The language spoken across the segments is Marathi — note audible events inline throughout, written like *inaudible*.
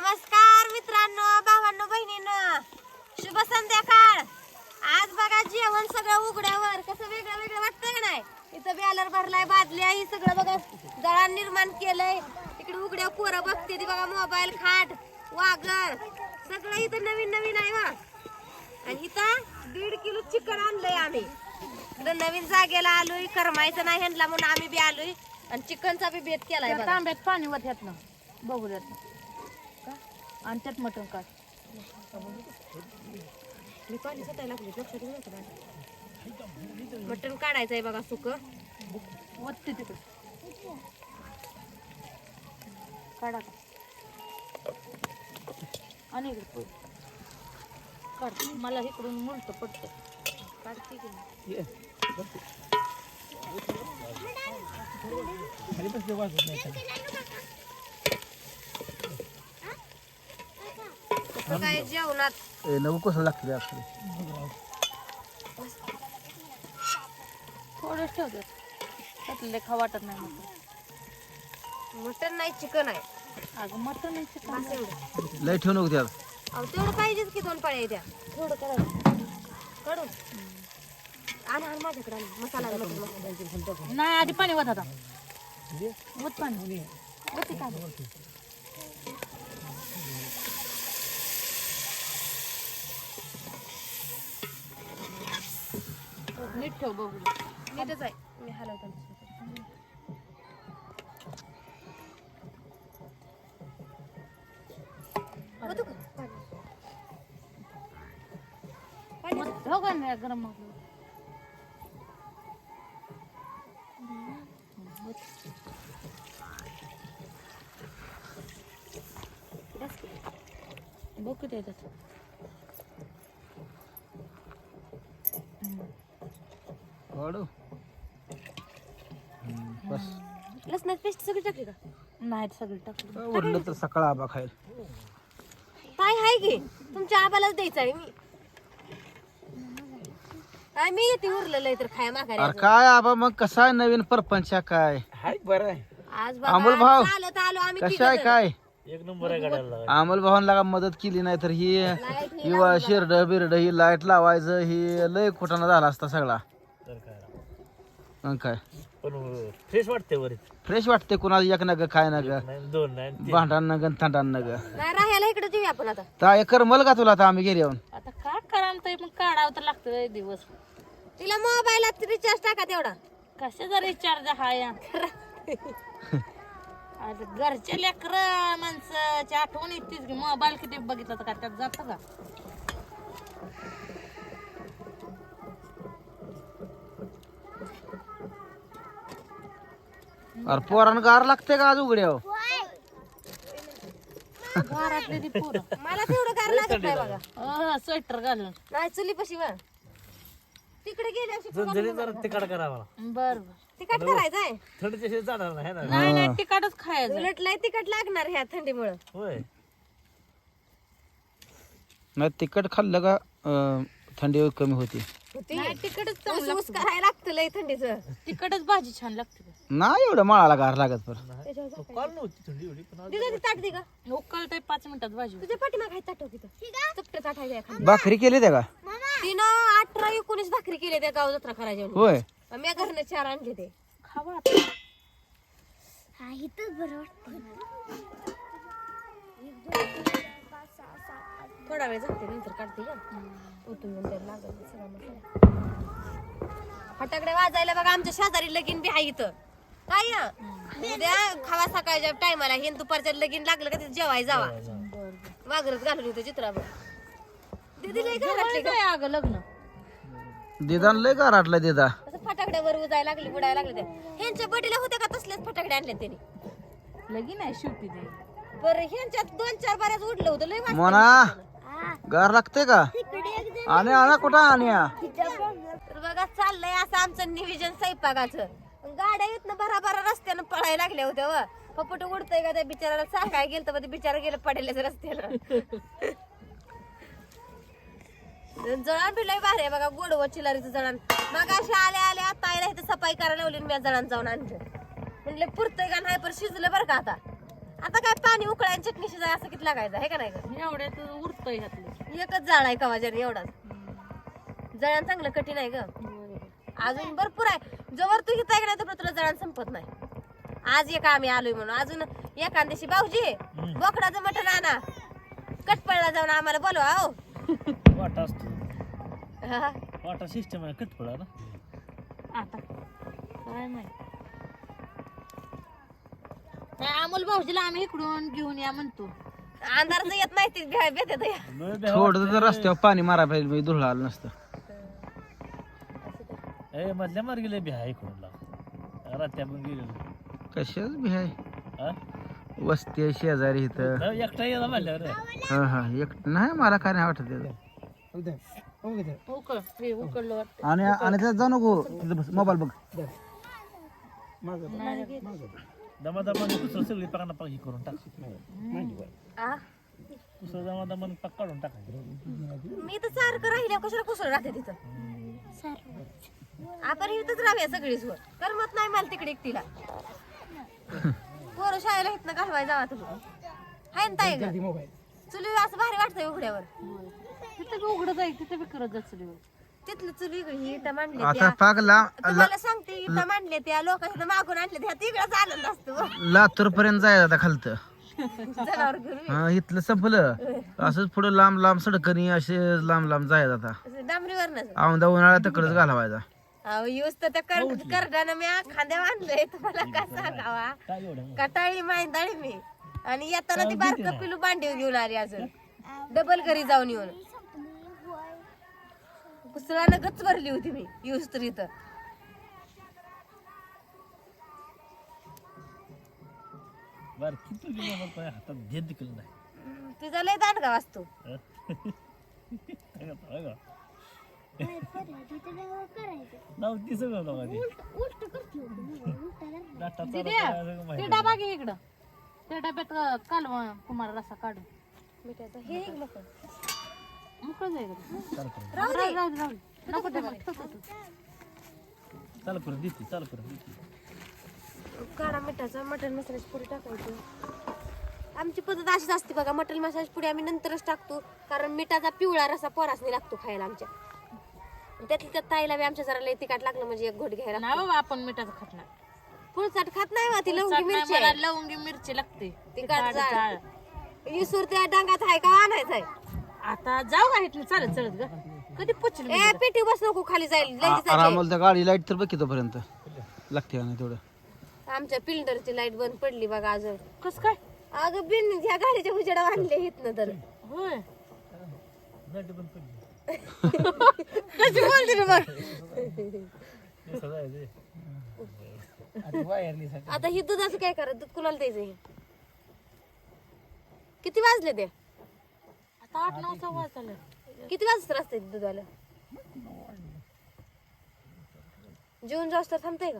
नमस्कार मित्रांनो भावांनो बहिणींनो. शुभ संध्याकाळ. आज बघा जेवण सगळं उघड्यावर. कसं वेगळं वेगळं वाटतंय का नाही? इथं बॅलर भरलाय बादली आहे सगळं बघा. दळण निर्माण केलंय. इकडे उघड्या पोरं बघते ती बघा मोबाईल खाट वागर सगळं इथं नवीन नवीन आहे वा आणि इथं दीड किलो चिकन आणलंय आम्ही. इकडं नवीन जागेला आलोय करमायचं नाही ह्यांना म्हणून आम्ही बी आलोय. आणि चिकनचा बी भेद केलाय बघा. तांब्यात पाणी वर ना बघू देत आणि त्यात मटण काढ. मी पाणी सुटायला लागली लक्षात नव्हतं माझ्या. मटण काढायचंय बघा सुक. वत्ती तिकडे. काढा का आणि इकडे. काढ. मला इकडून मुलट पडतं. काढते की नाही? कसं काय जेवणात? नऊ कसं लागतं आपलं थोडंच ठेवतात त्यातलं खा वाटत नाही मटण. मटण नाही चिकन आहे. अगं मटण आहे चिकन. बस एवढं. लय ठेवू नको त्याला. अहो तेवढं पाहिजेच की दोन पाळ्या द्या. थोडं करायचं काढून आण आण माझ्याकडे आण. मसाला आहे, मटण मसाला. नाही आधी पाणी वत आता. वत पाणी. वती का नीट ठेव बघू नीटच आहे मी हलवतो ओतू का? पाणी. पाणी मग हो का नाही गरम मग बस की. बघ किती येतात वाढू बस. लसणाची पेस्ट सगळी टाकली का? नाही सगळं टाकलं. उरलं तर सकाळ आबा खायला काय आहे की. तुमच्या आबालाच द्यायचं आहे मी. काय मी येते उरलेलं आहे तर खाया माघारी काय आबा मग कसा आहे नवीन परपंच काय? आज अमोल बाबा भाऊ, चालत आलो आम्ही कशा आहे. काय? एक नंबर आहे गाड्याला अमोल भावांना मदत केली नाही तर ही लाइट ही शिरड बिरड ही लाइट लावायचं ही लय कुठाना झाला असता सगळा. मग काय? पण फ्रेश वाटते वर फ्रेश वाटते कुणाला? एक नग काय नग? दोन नाही. भांडण नग थंडान नग. नाही राहायला इकडे देऊया आपण आता. तर करमल का तुला आता आम्ही गेली येऊन? आता काय करा तर मग काढावं तर लागतं दिवस. तिला मोबाईलात रिचार्ज टाका तेवढा. कशाचा रिचार्ज हा या? *laughs* घरचे लेकर माणसाची आठवण येतेच की मोबाईल किती बघितलं तर का त्यात जातं का? अरे पोरान गार लागते का आज उघड्याव घरातली ती पोरं. मला तेवढं कार लागत नाही बघा. स्वेटर घालून. नाही चुली पशी वर तिकडे गेल्या झणझणीत जरा तिखट करा मला. बर बर. तिकट करायचंय. जाणार नाही ना? नाही नाही तिकाटच खायचं. उलट लय तिकट लागणार ह्या थंडीमुळं. होय. नाही तिखट खाल्लं का अं, थंडी कमी होती? नाही चांगलं ऊस करायला लागतं लय थंडीचं. तिकटच भाजी छान लागते नाही एवढं माळाला गार लागत पर काल नव्हती थंडी एवढी पण आज दिलं ती ताट दे का उकळतंय पाच मिनिटात भाजी तुझ्या ताट चपट एखादं. भाकरी केली त्या का? तिनं अठरा एकोणीस भाकरी केली त्या गाव जत्रा करायच्या होय. मी घरने चार आणले ते खावा आता. थोडा वेळ जाते नंतर काढते का ओतून नंतर लागत सगळा मसाला फटाकडे वाजायला बघा आमच्या शेजारी लगीन बी आहे इथं. काय या? उद्या खावा सकाळच्या टायमाला हे दुपारच्या लगीन लागलं का तिथे जेवाय जावा. वागरच घालून येतो चित्रावर. दीदी लय घरातली काय अगं लग्न? दिदान लय गाराटला दिदा. असं फटाकड्यावर उजायला लागली बुडायला लागले ते ह्यांच्या बडीला होते का तसलेच फटाकडे आणले त्यांनी? लगीन आहे शेवटी ते. बरं ह्यांच्यात दोन चार बऱ्याच उडलं होतं लय वाजता मोना! गार लागते का? आणि आणा कुठं आणया तर बघा चाललंय असं आमचं नियोजन स्वयंपाकाचं. गाड्या येत भरा भरा रस्त्यानं पळायला लागल्या होत्या व. पपट उडतंय का त्या बिचाराला सांगाय गेलं तर ते बिचारा गेलं पडेलच रस्त्यानं जळण बी लय भारी बघा गोडव चिलारीचं जळण. मग अशी आले आले आता आयला इथं सफाई करायला लावली आणि मी जळण जाऊन आणलं. म्हणलं पुरतंय का नाही पण शिजलं बरं का आता? आता काय पाणी उकळाय आणि चटणी शिजाय असं किती लागायचं आहे का नाही गं? एवढ्यात उरतंय ह्यातलं. एकच जाळ आहे कवाजर एवढाच? जळण चांगलं कठीण आहे ग. अजून भरपूर आहे. जवळ तू हिता नाही तर तुला जळण संपत नाही. आज एक आम्ही आलोय म्हणून. अजून एखाद्याशी भाऊजी बोकडाचं मटण आणा. कटपळला जाऊन आम्हाला बोलवा हो. वाटा असतो. वाटा सिस्टम आहे कटपळा आता. काय माहीत. अमोल भाऊजीला आम्ही इकडून घेऊन या म्हणतो. अंधाराचं येत नाही ती थोडं जर रस्त्यावर पाणी मारा पाहिजे म्हणजे धुळा आलं नसतं. ए मधल्या मार्गी लय भ्या इकडून लाव. रात्या पण गेलेलो कशाच भी आहे हा? वस्ती आहे शेजारी इथं. जाऊ एकटा येला म्हणल्यावर. हा हा एक नाही मला काय नाही वाटत त्याचं. हे आणि आणि त्यात जाऊ नको तिथं बस मोबाईल बघ. दमा दमाने कुसळ सगळी पाकांना पाक ही करून टाक आ? कुसळ दमा दमाने पाक काढून टाकायचं? मी तर सारखं राहिल्या कशाला कुसळ राहते तिथं? आपण इथंच राहूया सगळीच वर करमत नाही मला तिकडे एकटीला. पोरं शाळेला इथनं घालवाय जावा तुम्ही. हाय ना ताई गं? चुली असं भारी वाटतंय उघड्यावर. तिथं बी उघडत आहे तिथं बी करत जाईल तिथलं चुली ही इथं मांडले आता त्या. पाक ला तुम्हाला सांगते इथं मांडले त्या लोकांच्या मागून आणले त्या. तिकडच आनंद असतो. लातूर पर्यंत जायचं आता खालतं. जनावर घेऊन हा इथलं संपलं. असंच पुढे लांब लांब सडकनी असे लांब लांब जायचं आता. डांबरीवरनच औंदा उन्हाळा तिकडच घालवायचा. अहो यूज तर त्या कर करडानं मी खांद्या आणलंय तुम्हाला काय सांगावा? कटाळी मांदाळी मी. आणि येताना ती बारक पिलू बांडीव घेऊन आली अजून. डबल घरी जाऊन येऊन. कुसळानं गच भरली होती मी यूज तर इथं बर किती मग काय हातात घेत दिकल नाही. तुझा लय वाचतो. हं? काय करतो? नव्हती सगळं ते माहिती. डबा घे इकडं. त्या डब्यात कालवा कुमार रसा काढून. मिठाचा हे एक. मुकळ जाईल इकडं. चालू करून राहू राहू दे. राहू दे, राहू दे. नको डबा ठेव, ठेव, ठेव. चालू करून देते चालू करून देते. काळा मिठाचा मटन मसाल्याची पुडी टाकायची. आमची पद्धत अशीच असते बघा मटन मसाल्याची पुडी आम्ही नंतरच टाकतो कारण मिठाचा पिवळा रसा पोरासनी लागतो खायला आमच्या. आणि त्यातली त्या ताईला बी आमच्या जरा लय तिखट लागलं म्हणजे एक घोट घ्यायला नाही बाबा आपण मिठाचं खात नाही. फुलचाट खात नाही मग ती लवंगी चाट नाही, मिरची मला आहे. लवंगी मिरची लागते. ती काढ जाड-. इसुर त्या डांगात आहे का आणायचं आहे? आता जाऊ का इथलं? चालत चालत ग. कधी पोचली ए पेटी बस नको खाली जाईल लय दिसायची. त्या गाडी लाइट तर बघ तोपर्यंत. लागते का नाही तेवढं? आमच्या पिल्डरची लाइट बंद पडली बघा अजून. कस काय? अगं बिन ह्या गाडीच्या उजेडा आणले इथनं तर. होय. लाइट बंद पडली कशी बोलते रे हे ते. आता ही दुधाचं काय करा दूध कुणाला द्यायचं हे? किती वाजले ते? आता आठ नऊ सव्वा चालेल किती वाजता असते दुधाला? जेवण जास्त थांबतंय का?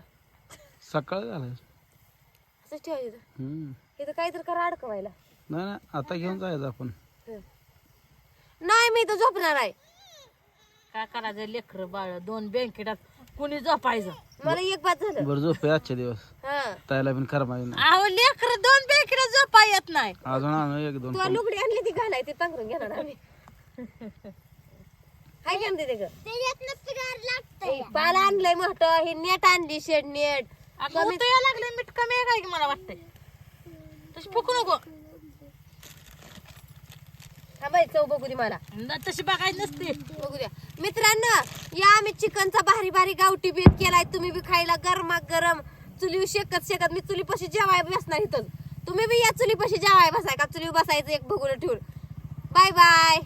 सकाळ झालं असंच ठेवायचं इथं. हम्म. इथं काहीतरी करा अडकवायला. नाही नाही आता घेऊन जायचं आपण. नाही मी इथं झोपणार आहे. काय करायचं लेकर बाळ दोन बँकेटात कुणी झोपायचं? मला एक बात झालं. बरं झोप आहे आजच्या दिवस. हा. तायला पण करमाई नाही. अहो लेकर दोन बँकेटात झोपा येत नाही. अजून आणू एक दोन तू लुगडी आणली ती घालाय ती पांघरून घेणार आम्ही. का पाला आणलंय मोठ हे नेट आणली शेड नेट. उतरायला लागले मीठ कमी आहे काय की मला वाटतंय. तशी फुकू नको. हा बाई चव बघू दे मला. तशी नसते. बघू द्या. मित्रांनो या आम्ही चिकनचा भारी भारी गावठी बेत केलाय. तुम्ही बी खायला गरमा गरम चुली शेकत शेकत मी चुली पशी जेवाय बसणार इथं तुम्ही बी या चुली पशी जेवाय बसाय का? चुली बसायचं एक भगुलं ठेवून. Bye bye